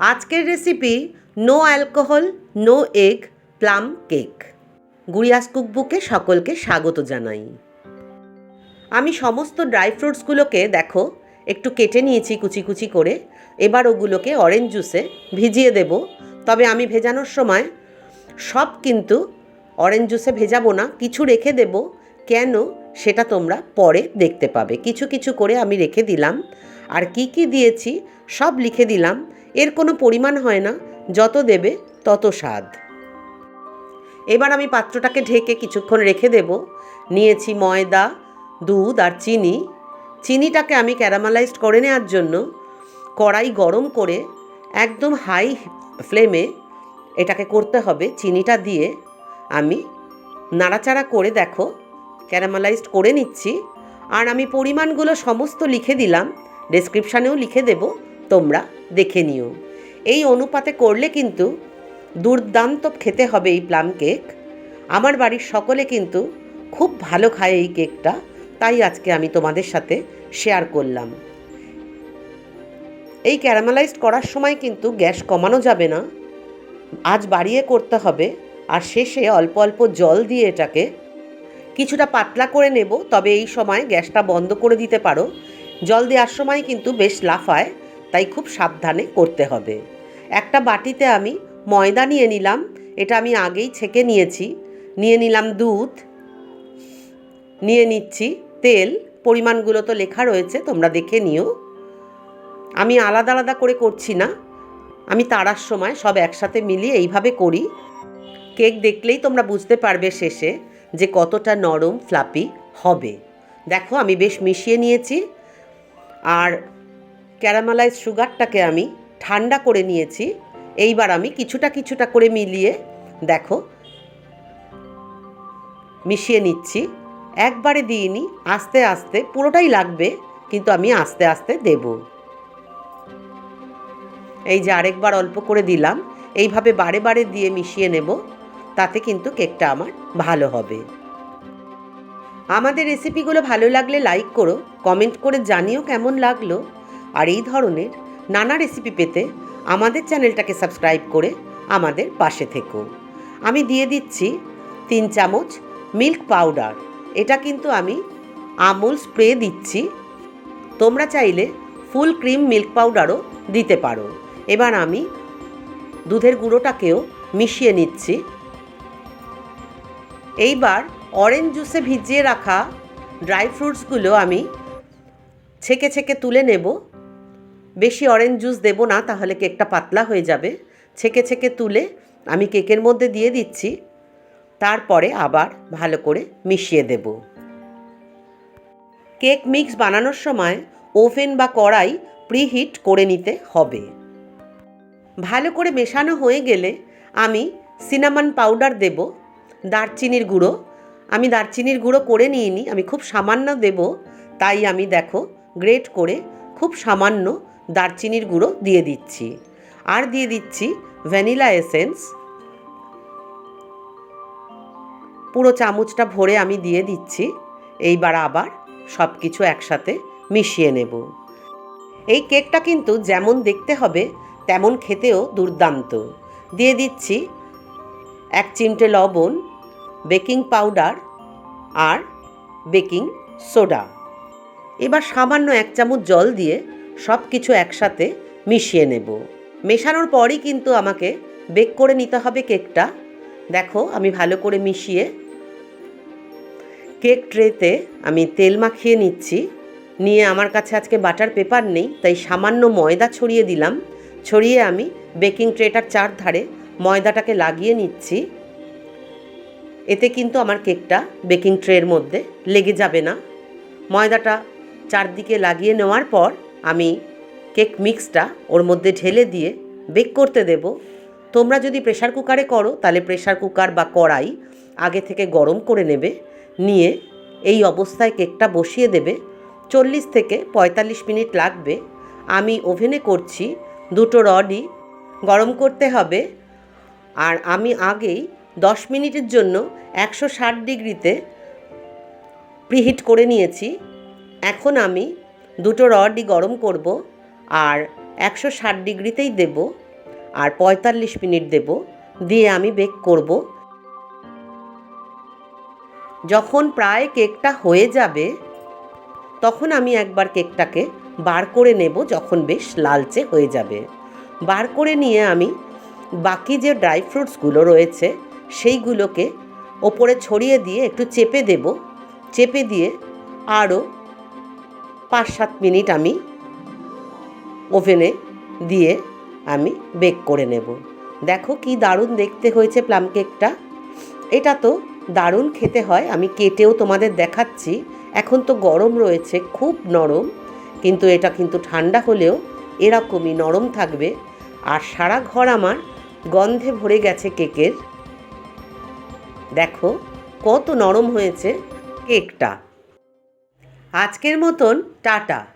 আজকের recipe no alcohol no egg plum cake গুড়িয়াস কুকবুকে সকলকে স্বাগত জানাই। আমি সমস্ত ড্রাই ফ্রুটসগুলোকে দেখো, একটু কেটে নিয়েছি কুচি কুচি করে। এবার ওগুলোকে অরেঞ্জ জুসে ভিজিয়ে দেব। তবে আমি ভেজানোর সময় সব কিন্তু অরেঞ্জ জুসে ভেজাবো না, কিছু রেখে দেব। কেন? সেটা তোমরা পরে দেখতে পাবে। কিছু কিছু করে আমি রেখে দিলাম। আর কি কি দিয়েছি, সব লিখে দিলাম। এর কোনো পরিমাণ হয় না, যত দেবে তত স্বাদ। এবার আমি পাত্রটাকে ঢেকে কিছুক্ষণ রেখে দেব। নিয়েছি ময়দা, দুধ আর চিনি। চিনিটাকে আমি ক্যারামালাইজড করে নেওয়ার জন্য কড়াই গরম করে একদম হাই ফ্লেমে এটাকে করতে হবে। চিনিটা দিয়ে আমি নাড়াচাড়া করে দেখো, ক্যারামালাইজড করে নিচ্ছি। আর আমি পরিমাণগুলো সমস্ত লিখে দিলাম। ডেসক্রিপশানেও লিখে দেব, তোমরা দেখে নিও। এই অনুপাতে করলে কিন্তু দুর্দান্ত খেতে হবে এই প্লাম কেক আমার বাড়ির সকলে কিন্তু খুব ভালো খায় এই কেকটা তাই আজকে আমি তোমাদের সাথে শেয়ার করলাম। এই ক্যারামেলাইজড করার সময় কিন্তু গ্যাস কমানো যাবে না। আজ বাড়িয়ে করতে হবে, আর শেষে অল্প অল্প জল দিয়ে এটাকে কিছুটা পাতলা করে নেব, তবে এই সময় গ্যাসটা বন্ধ করে দিতে পারো। জল দেওয়ার সময় কিন্তু বেশ লাফায়, তাই খুব সাবধানে করতে হবে। একটা বাটিতে আমি ময়দা নিয়ে নিলাম, এটা আমি আগেই ছেঁকে নিয়েছি। নিয়ে নিলাম দুধ, নিয়ে নিচ্ছি তেল, পরিমাণগুলো তো লেখা রয়েছে, তোমরা দেখে নিও। আমি আলাদা আলাদা করে করছি না, আমি তাড়ার সময় সব একসাথে মিলিয়ে এইভাবে করি। কেক দেখলেই তোমরা বুঝতে পারবে শেষে যে কতটা নরম, ফ্লাপি হবে। দেখো, আমি বেশ মিশিয়ে নিয়েছি। আর ক্যারামালাইজ সুগারটাকে আমি ঠান্ডা করে নিয়েছি। এইবার আমি কিছুটা কিছুটা করে মিলিয়ে দেখো, মিশিয়ে নিচ্ছি। একবারে দিইনি, আস্তে আস্তে, পুরোটাই লাগবে, কিন্তু আমি আস্তে আস্তে দেব। এই যে আরেকবার অল্প করে দিলাম, এইভাবে বারে বারে দিয়ে মিশিয়ে নেব, তাতে কিন্তু কেকটা আমার ভালো হবে। আমাদের রেসিপিগুলো ভালো লাগলে লাইক করো কমেন্ট করে জানিও কেমন লাগল। আর এই ধরনের নানা রেসিপি পেতে আমাদের চ্যানেলটাকে সাবস্ক্রাইব করে আমাদের পাশে থেকো। আমি দিয়ে দিচ্ছি তিন চামচ মিল্ক পাউডার এটা কিন্তু আমি আমুল স্প্রে দিচ্ছি। তোমরা চাইলে ফুল ক্রিম মিল্ক পাউডারও দিতে পারো। এবার আমি দুধের গুঁড়োটাকেও মিশিয়ে নিচ্ছি। এইবার অরেঞ্জ জুসে ভিজিয়ে রাখা ড্রাই ফ্রুটসগুলো আমি ছেঁকে ছেঁকে তুলে নেব। বেশি অরেঞ্জ জুস দেবো না, তাহলে কেকটা পাতলা হয়ে যাবে। ছেঁকে ছেঁকে তুলে আমি কেকের মধ্যে দিয়ে দিচ্ছি। তারপরে আবার ভালো করে মিশিয়ে দেব। কেক মিক্স বানানোর সময় ওভেন বা কড়াই প্রিহিট করে নিতে হবে। ভালো করে মেশানো হয়ে গেলে আমি সিনামন পাউডার দেব, দারচিনির গুঁড়ো আমি দারচিনির গুঁড়ো করে নিইনি, আমি খুব সামান্য দেব, তাই আমি দেখো গ্রেট করে খুব সামান্য দারচিনির গুঁড়ো দিয়ে দিচ্ছি। আর দিয়ে দিচ্ছি ভ্যানিলা এসেন্স। পুরো চামচটা ভরে আমি দিয়ে দিচ্ছি, এইবার আবার সব কিছু একসাথে মিশিয়ে নেব। এই কেকটা কিন্তু যেমন দেখতে হবে, তেমন খেতেও দুর্দান্ত। দিয়ে দিচ্ছি এক চিমটে লবণ বেকিং পাউডার আর বেকিং সোডা। এবার সামান্য এক চামচ জল দিয়ে সব কিছু একসাথে মিশিয়ে নেব। মেশানোর পরই কিন্তু আমাকে বেক করে নিতে হবে কেকটা। দেখো, আমি ভালো করে মিশিয়ে কেক ট্রেতে আমি তেল মাখিয়ে নিচ্ছি। নিয়ে আমার কাছে আজকে বাটার পেপার নেই, তাই সামান্য ময়দা ছড়িয়ে দিলাম। ছড়িয়ে আমি বেকিং ট্রেটার চার ধারে ময়দাটাকে লাগিয়ে নিচ্ছি। এতে কিন্তু আমার কেকটা বেকিং ট্রের মধ্যে লেগে যাবে না। ময়দাটা চারদিকে লাগিয়ে নেওয়ার পর আমি কেক মিক্সটা ওর মধ্যে ঢেলে দিয়ে বেক করতে দেব। তোমরা যদি প্রেশার কুকারে করো, তাহলে প্রেশার কুকার বা কড়াই আগে থেকে গরম করে নেবে, নিয়ে এই অবস্থায় কেকটা বসিয়ে দেবে। চল্লিশ থেকে পঁয়তাল্লিশ মিনিট লাগবে। আমি ওভেনে করছি, দুটো রডই গরম করতে হবে। আর আমি আগেই দশ মিনিটের জন্য একশো ষাট ডিগ্রিতে প্রিহিট করে নিয়েছি। এখন আমি দুটো রডই গরম করব আর একশো ষাট ডিগ্রিতেই দেব আর পঁয়তাল্লিশ মিনিট দেব দিয়ে আমি বেক করব। যখন প্রায় কেকটা হয়ে যাবে, তখন আমি একবার কেকটাকে বার করে নেব যখন বেশ লালচে হয়ে যাবে। বার করে নিয়ে আমি বাকি যে ড্রাই ফ্রুটসগুলো রয়েছে সেইগুলোকে ওপরে ছড়িয়ে দিয়ে একটু চেপে দেব। চেপে দিয়ে আরও পাঁচ সাত মিনিট আমি ওভেনে দিয়ে আমি বেক করে নেব। দেখো কি দারুণ দেখতে হয়েছে প্লাম কেকটা। এটা তো দারুণ খেতে হয়, আমি কেটেও তোমাদের দেখাচ্ছি। এখন তো গরম রয়েছে, খুব নরম, কিন্তু এটা কিন্তু ঠান্ডা হলেও এরকমই নরম থাকবে। আর সারা ঘর আমার গন্ধে ভরে গেছে কেকের। দেখো কত নরম হয়েছে কেকটা। আজকের মতন টাটা।